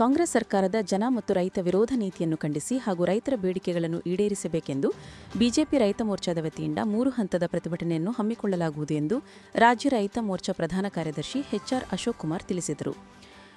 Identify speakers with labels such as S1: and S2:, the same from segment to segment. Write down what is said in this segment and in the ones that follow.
S1: ಕಾಂಗ್ರೆಸ್ ಸರ್ಕಾರದ ಜನ ಮತ್ತು ರೈತ ವಿರೋಧ ನೀತಿಯನ್ನು ಖಂಡಿಸಿ ಹಾಗೂ ರೈತರ ಬೇಡಿಕೆಗಳನ್ನು ಈಡೇರಿಸಬೇಕೆಂದು ಬಿಜೆಪಿ ರೈತ ಮೋರ್ಚಾದ ವತಿಯಿಂದ ಮೂರು ಹಂತದ ಪ್ರತಿಭಟನೆಯನ್ನು ಹಮ್ಮಿಕೊಳ್ಳಲಾಗುವುದು ಎಂದು ರಾಜ್ಯ ರೈತ ಮೋರ್ಚಾ ಪ್ರಧಾನ ಕಾರ್ಯದರ್ಶಿ ಎಚ್ಆರ್ ಅಶೋಕ್ ಕುಮಾರ್ ತಿಳಿಸಿದರು.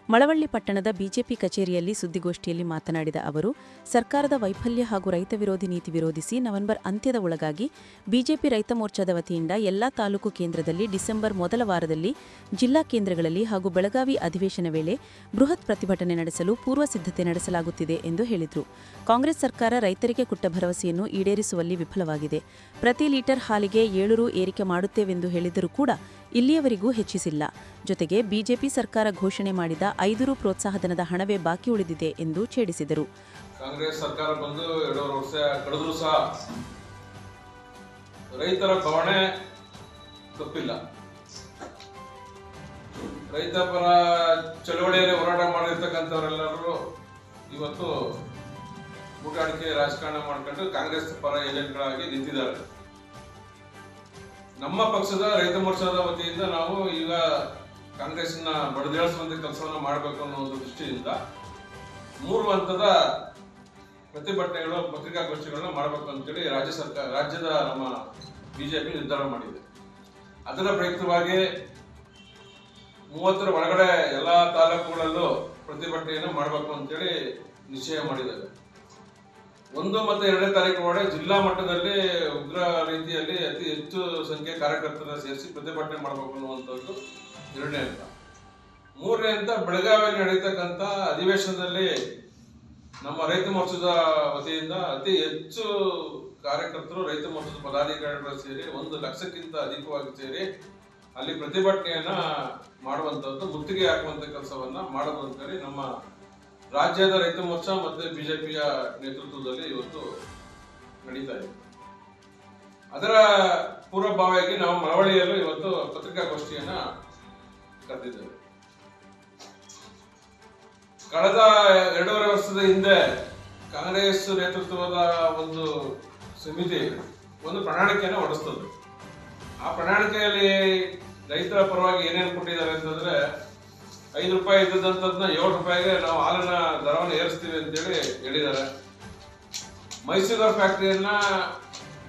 S1: ಮಳವಳ್ಳಿ ಪಟ್ಟಣದ ಬಿಜೆಪಿ ಕಚೇರಿಯಲ್ಲಿ ಸುದ್ದಿಗೋಷ್ಠಿಯಲ್ಲಿ ಮಾತನಾಡಿದ ಅವರು, ಸರ್ಕಾರದ ವೈಫಲ್ಯ ಹಾಗೂ ರೈತ ವಿರೋಧಿ ನೀತಿ ವಿರೋಧಿಸಿ ನವೆಂಬರ್ ಅಂತ್ಯದ ಒಳಗಾಗಿ ಬಿಜೆಪಿ ರೈತ ಮೋರ್ಚಾದ ವತಿಯಿಂದ ಎಲ್ಲಾ ತಾಲೂಕು ಕೇಂದ್ರದಲ್ಲಿ ಡಿಸೆಂಬರ್ ಮೊದಲ ವಾರದಲ್ಲಿ ಜಿಲ್ಲಾ ಕೇಂದ್ರಗಳಲ್ಲಿ ಹಾಗೂ ಬೆಳಗಾವಿ ಅಧಿವೇಶನ ವೇಳೆ ಬೃಹತ್ ಪ್ರತಿಭಟನೆ ನಡೆಸಲು ಪೂರ್ವ ಸಿದ್ಧತೆ ನಡೆಸಲಾಗುತ್ತಿದೆ ಎಂದು ಹೇಳಿದರು. ಕಾಂಗ್ರೆಸ್ ಸರ್ಕಾರ ರೈತರಿಗೆ ಕೊಟ್ಟ ಭರವಸೆಯನ್ನು ಈಡೇರಿಸುವಲ್ಲಿ ವಿಫಲವಾಗಿದೆ. ಪ್ರತಿ ಲೀಟರ್ ಹಾಲಿಗೆ ಏಳು ರು ಏರಿಕೆ ಮಾಡುತ್ತೇವೆಂದು ಹೇಳಿದರೂ ಕೂಡ ಇಲ್ಲಿಯವರೆಗೂ ಹೆಚ್ಚಿಸಿಲ್ಲ. ಜೊತೆಗೆ ಬಿಜೆಪಿ ಸರ್ಕಾರ ಘೋಷಣೆ ಮಾಡಿದ ಐದು ರು ಪ್ರೋತ್ಸಾಹಧನದ ಹಣವೇ ಬಾಕಿ ಉಳಿದಿದೆ ಎಂದು ಛೇಡಿಸಿದರು.
S2: ಕಾಂಗ್ರೆಸ್ ಸರ್ಕಾರ ಬಂದು ಎರಡೂವರೆ ವರ್ಷ ಕಳೆದರೂ ಸಹ ರೈತರ ಬವಣೆ ತಪ್ಪಿಲ್ಲ. ರೈತ ಪರ ಚಳವಳಿಯಲ್ಲಿ ಹೋರಾಟ ಮಾಡಿರ್ತಕ್ಕಂಥವರೆಲ್ಲರೂ ಇವತ್ತು ಊಟಾಡಿಕೆ ರಾಜಕಾರಣ ಮಾಡ್ಕೊಂಡು ಕಾಂಗ್ರೆಸ್ ಪರ ಏಜೆಂಟ್ಗಳಾಗಿ ನಿಂತಿದ್ದಾರೆ. ನಮ್ಮ ಪಕ್ಷದ ರೈತ ಮೋರ್ಚಾದ ವತಿಯಿಂದ ನಾವು ಈಗ ಕಾಂಗ್ರೆಸ್ನ ಬಡದೇಳಿಸುವಂತ ಕೆಲಸವನ್ನು ಮಾಡಬೇಕು ಅನ್ನೋ ಒಂದು ದೃಷ್ಟಿಯಿಂದ ಮೂರು ಹಂತದ ಪ್ರತಿಭಟನೆಗಳು ಪತ್ರಿಕಾಗೋಷ್ಠಿಗಳನ್ನ ಮಾಡಬೇಕು ಅಂತೇಳಿ ರಾಜ್ಯ ಸರ್ಕಾರ, ರಾಜ್ಯದ ನಮ್ಮ ಬಿಜೆಪಿ ನಿರ್ಧಾರ ಮಾಡಿದೆ. ಅದರ ಪ್ರಯುಕ್ತವಾಗಿ ಮೂವತ್ತರ ಒಳಗಡೆ ಎಲ್ಲಾ ತಾಲೂಕುಗಳಲ್ಲೂ ಪ್ರತಿಭಟನೆಯನ್ನು ಮಾಡಬೇಕು ಅಂತೇಳಿ ನಿಶ್ಚಯ ಮಾಡಿದ್ದೇವೆ ಒಂದು ಮತ್ತು ಎರಡನೇ ತಾರೀಕು ಒಳಗೆ ಜಿಲ್ಲಾ ಮಟ್ಟದಲ್ಲಿ ಉಗ್ರ ರೀತಿಯಲ್ಲಿ ಅತಿ ಹೆಚ್ಚು ಸಂಖ್ಯೆ ಕಾರ್ಯಕರ್ತರ ಸೇರಿಸಿ ಪ್ರತಿಭಟನೆ ಮಾಡಬೇಕು ಅನ್ನುವಂಥದ್ದು ಎರಡನೇ ಹಂತ ಮೂರನೇ ಹಂತ ಬೆಳಗಾವಿಯಲ್ಲಿ ನಡೀತಕ್ಕಂಥ ಅಧಿವೇಶನದಲ್ಲಿ ನಮ್ಮ ರೈತ ಮೋರ್ಚಾದ ವತಿಯಿಂದ ಅತಿ ಹೆಚ್ಚು ಕಾರ್ಯಕರ್ತರು, ರೈತ ಮೋರ್ಚಾದ ಪದಾಧಿಕಾರಿಗಳು ಸೇರಿ ಒಂದು ಲಕ್ಷಕ್ಕಿಂತ ಅಧಿಕವಾಗಿ ಸೇರಿ ಅಲ್ಲಿ ಪ್ರತಿಭಟನೆಯನ್ನ ಮಾಡುವಂಥದ್ದು, ಮುತ್ತಿಗೆ ಹಾಕುವಂತ ಕೆಲಸವನ್ನ ಮಾಡೋದು ಅಂತೇಳಿ ನಮ್ಮ ರಾಜ್ಯದ ರೈತ ಮೋರ್ಚಾ ಮತ್ತೆ ಬಿಜೆಪಿಯ ನೇತೃತ್ವದಲ್ಲಿ ಇವತ್ತು ನಡೀತಾ ಇದೆ. ಅದರ ಪೂರ್ವಭಾವಿಯಾಗಿ ನಾವು ಮಳವಳ್ಳಿಯಲ್ಲೂ ಇವತ್ತು ಪತ್ರಿಕಾಗೋಷ್ಠಿಯನ್ನ ಕರೆದಿದ್ದೇವೆ. ಕಳೆದ ಎರಡೂವರೆ ವರ್ಷದ ಹಿಂದೆ ಕಾಂಗ್ರೆಸ್ ನೇತೃತ್ವದ ಒಂದು ಸಮಿತಿ ಒಂದು ಪ್ರಣಾಳಿಕೆಯನ್ನು ಹೊರಡಿಸ್ತದೆ ಆ ಪ್ರಣಾಳಿಕೆಯಲ್ಲಿ ರೈತರ ಪರವಾಗಿ ಏನೇನು ಕೊಟ್ಟಿದ್ದಾರೆ ಅಂತಂದ್ರೆ ಐದು ರೂಪಾಯಿ ಇದ್ದದಂತದ್ನ ಏಳು ರೂಪಾಯಿಗೆ ನಾವು ಹಾಲಿನ ದರವನ್ನು ಏರಿಸ್ತೀವಿ ಅಂತೇಳಿ ಹೇಳಿದ್ದಾರೆ. ಮೈಸೂರು ಫ್ಯಾಕ್ಟರಿಯನ್ನ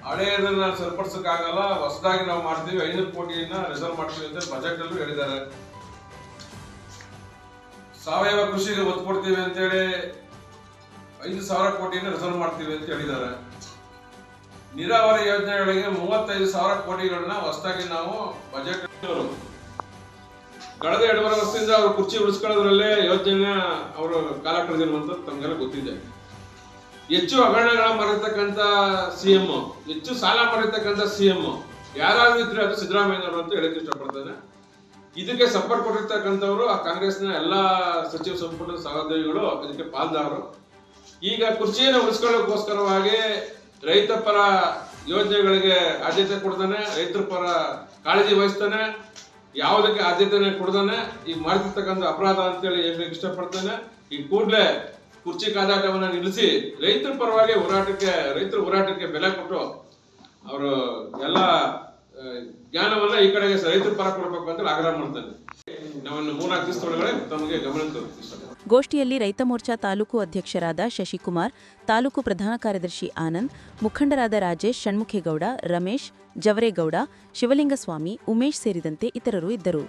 S2: ಹಳೆಯದನ್ನ ಸರಿಪಡಿಸೋಕ್ಕಾಗಲ್ಲ, ಹೊಸದಾಗಿ ನಾವು ಮಾಡ್ತೀವಿ ಐನೂರು ಕೋಟಿಯನ್ನ ರಿಸರ್ವ್ ಮಾಡ್ತೀವಿ ಅಂತ ಬಜೆಟ್ ಅಲ್ಲೂ ಹೇಳಿದ್ದಾರೆ. ಸಾವಯವ ಕೃಷಿಗೆ ಒತ್ತು ಕೊಡ್ತೀವಿ ಅಂತೇಳಿ ಐದು ಸಾವಿರ ಕೋಟಿಯನ್ನು ರಿಸರ್ವ್ ಮಾಡ್ತೀವಿ ಅಂತ ಹೇಳಿದ್ದಾರೆ. ನೀರಾವರಿ ಯೋಜನೆಗಳಿಗೆ ಮೂವತ್ತೈದು ಸಾವಿರ ಕೋಟಿಗಳನ್ನ ಹೊಸದಾಗಿ ನಾವು ಬಜೆಟ್ ಕಳೆದ ಎರಡೂವರೆ ವರ್ಷದಿಂದ ಅವರು ಕುರ್ಚಿ ಉಳಿಸ್ಕೊಳ್ಳೋದ್ರಲ್ಲೇ ಯೋಜನೆ ಅವರು ಕಾಲ ಕಳೆದಿರುವಂತ ತಮಗೆಲ್ಲ ಗೊತ್ತಿದೆ. ಹೆಚ್ಚು ಹಗರಣಗಳ ಮರೆತಕ್ಕಂಥ ಸಿ ಎಂ ಹೆಚ್ಚು ಸಾಲ ಮರೆತಕ್ಕಂಥ ಸಿ ಎಂ ಯಾರಾದ್ರೂ ಇದ್ರೆ ಅದು ಸಿದ್ದರಾಮಯ್ಯನವರು ಅಂತ ಹೇಳಕ್ ಇಷ್ಟಪಡ್ತಾನೆ. ಇದಕ್ಕೆ ಸಪೋರ್ಟ್ ಕೊಟ್ಟಿರ್ತಕ್ಕಂಥವ್ರು ಆ ಕಾಂಗ್ರೆಸ್ನ ಎಲ್ಲಾ ಸಚಿವ ಸಂಪುಟದ ಸಹೋದ್ಯೋಗಿಗಳು ಇದಕ್ಕೆ ಪಾಲ್ದಾರರು. ಈಗ ಕುರ್ಚಿಯನ್ನು ಉಳಿಸ್ಕೊಳ್ಳೋಕ್ಕೋಸ್ಕರವಾಗಿ ರೈತ ಪರ ಯೋಜನೆಗಳಿಗೆ ಆದ್ಯತೆ ಕೊಡ್ತಾನೆ, ರೈತರ ಪರ ಕಾಳಜಿ ವಹಿಸ್ತಾನೆ. ಯಾವುದಕ್ಕೆ ಆದ್ಯತೆಯನ್ನು ಕೊಡ್ತಾನೆ ಈ ಮಾಡ್ತಿರ್ತಕ್ಕಂಥ ಅಪರಾಧ ಅಂತೇಳಿ ಹೇಳಲಿಕ್ಕೆ ಇಷ್ಟಪಡ್ತಾನೆ, ಈ ಕೂಡಲೇ ಕುರ್ಚಿ ಕಾದಾಟವನ್ನ ನಿಲ್ಲಿಸಿ ರೈತರ ಪರವಾಗಿ ಹೋರಾಟಕ್ಕೆ, ರೈತರ ಹೋರಾಟಕ್ಕೆ ಬೆಲೆ ಕೊಟ್ಟು ಅವರು ಎಲ್ಲ ಜ್ಞಾನವನ್ನ ಈ ಕಡೆಗೆ ರೈತರ ಪರ ಕೊಡ್ಬೇಕು ಅಂತ ಆಗ್ರಹ ಮಾಡ್ತಾನೆ ನಾವನ್ನು ಮೂರ್ನಾಲ್ಕು ದಿವಸದೊಳಗಡೆ ತಮಗೆ ಗಮನ ಇಷ್ಟಪಡ್ತೀನಿ.
S1: ಗೋಷ್ಠಿಯಲ್ಲಿ ರೈತ ಮೋರ್ಚಾ ತಾಲೂಕು ಅಧ್ಯಕ್ಷರಾದ ಶಶಿಕುಮಾರ್, ತಾಲೂಕು ಪ್ರಧಾನ ಕಾರ್ಯದರ್ಶಿ ಆನಂದ್, ಮುಖಂಡರಾದ ರಾಜೇಶ್ ಷಣ್ಮುಖೇಗೌಡ, ರಮೇಶ್ ಜವರೇಗೌಡ, ಶಿವಲಿಂಗಸ್ವಾಮಿ, ಉಮೇಶ್ ಸೇರಿದಂತೆ ಇತರರು ಇದ್ದರು.